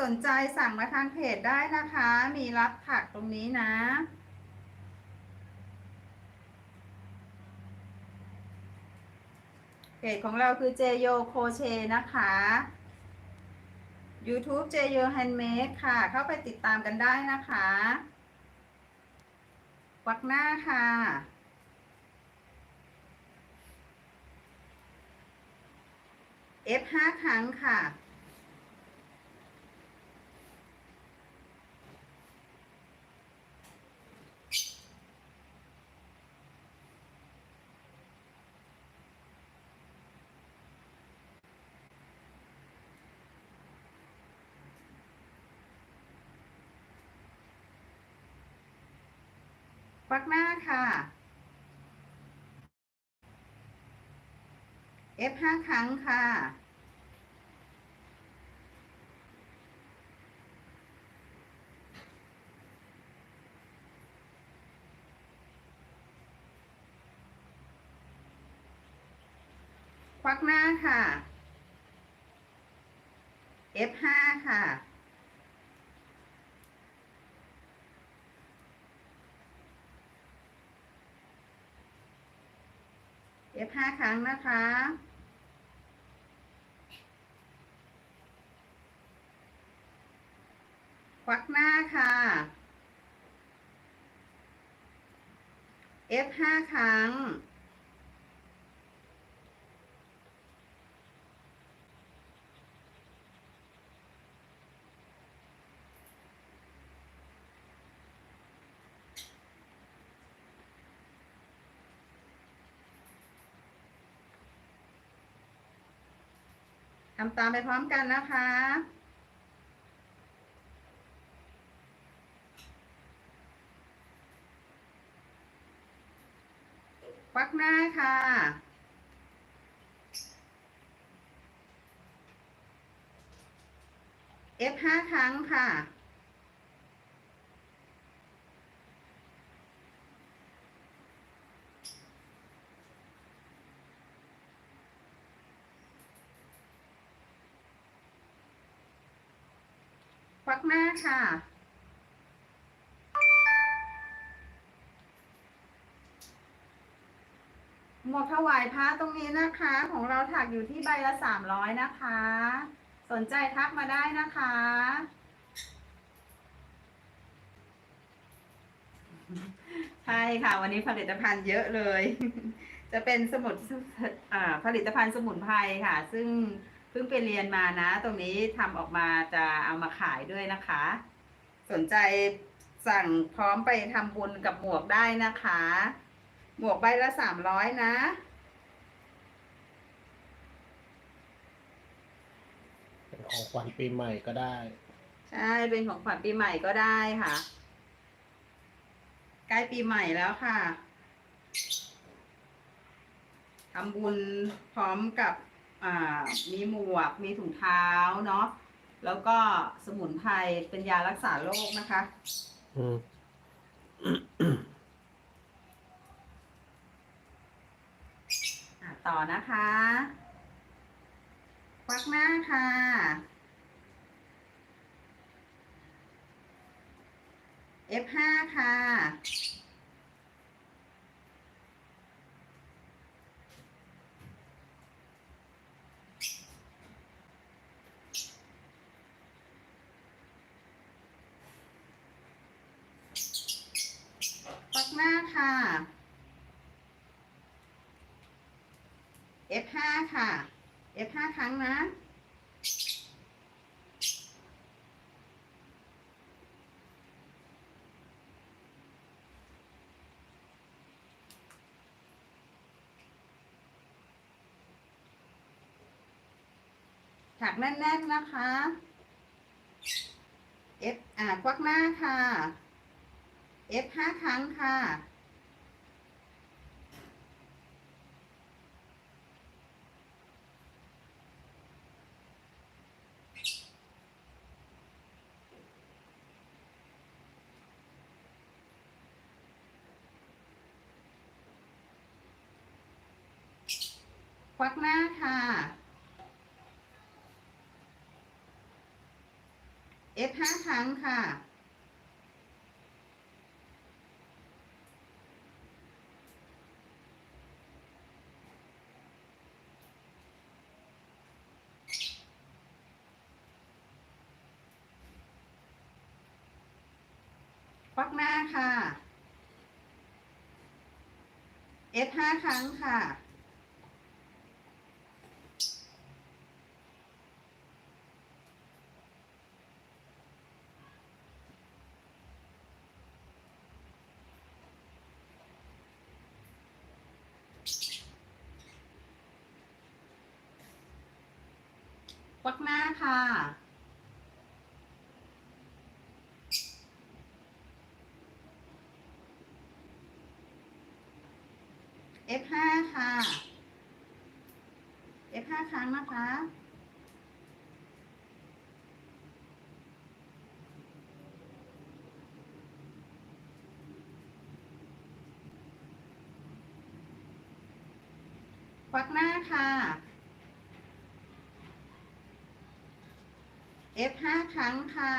สนใจสั่งมาทางเพจได้นะคะ มีรับผักตรงนี้นะ เพจของเราคือเจโยโคเชนะคะ YouTube เจโยแฮนด์เมดค่ะ เข้าไปติดตามกันได้นะคะวักหน้าค่ะ F ห้าครั้งค่ะ ฟักหน้าค่ะ F ห้าครั้งค่ะ ควักหน้าค่ะ F ห้าค่ะ F ห้าครั้งนะคะ ควักหน้าค่ะ F ห้าครั้ง ทำตามไปพร้อมกันนะคะ ควักหน้าค่ะ F ห้าครั้งค่ะ หน้าค่ะ หมวกถวายพระตรงนี้นะคะ ของเราถักอยู่ที่ใบละสามร้อยนะคะ สนใจทักมาได้นะคะใช่ค่ะ วันนี้ผลิตภัณฑ์เยอะเลย จะเป็นสมุดผลิตภัณฑ์สมุนไพรค่ะ ซึ่ง พิ่งไปเรียนมานะ ตรงนี้ทำออกมาจะเอามาขายด้วยนะคะ สนใจสั่งพร้อมไปทำบุญกับหมวกได้นะคะ หมวกใบละสามร้อยนะ เป็นของขวัญปีใหม่ก็ได้ ใช่ เป็นของขวัญปีใหม่ก็ได้ค่ะ ใกล้ปีใหม่แล้วค่ะทำบุญพร้อมกับอ่า มีหมวก มีถุงเท้าเนาะ แล้วก็สมุนไพรเป็นยารักษาโรคนะคะ อืมอะต่อนะคะควักหน้าค่ะ F5 ค่ะ ค่ะ f ห้าค่ะ F5 ค่ะ F5 ครั้งนะ ถักแน่นๆนะคะ F อ่าควักหน้าค่ะ F5 ครั้งค่ะ ควักหน้าค่ะ F ห้าครั้งค่ะควักหน้าค่ะ F ห้าครั้งค่ะ วักหน้าค่ะ F ห้าค่ะ F ห้าครั้งนะคะ วักหน้าค่ะ F ห้าครั้งค่ะ